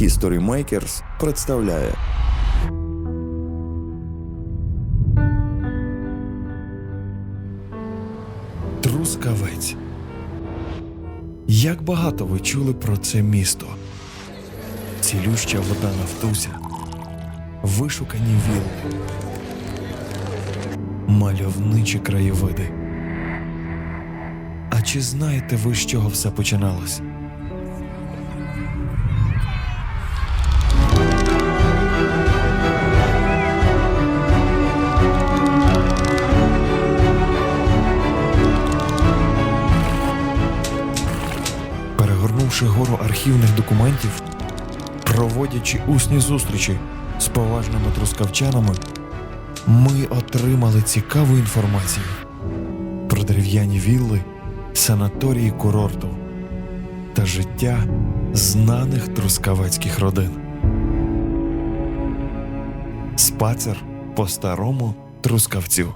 History Makers представляє Трускавець. Як багато ви чули про це місто? Цілюща вода Нафтуся, вишукані вілли, мальовничі краєвиди. А чи знаєте ви, з чого все починалось? Перегорнувши гору архівних документів, проводячи усні зустрічі з поважними трускавчанами, ми отримали цікаву інформацію про дерев'яні вілли, санаторії курорту та життя знаних трускавецьких родин. Спацер по старому трускавцю.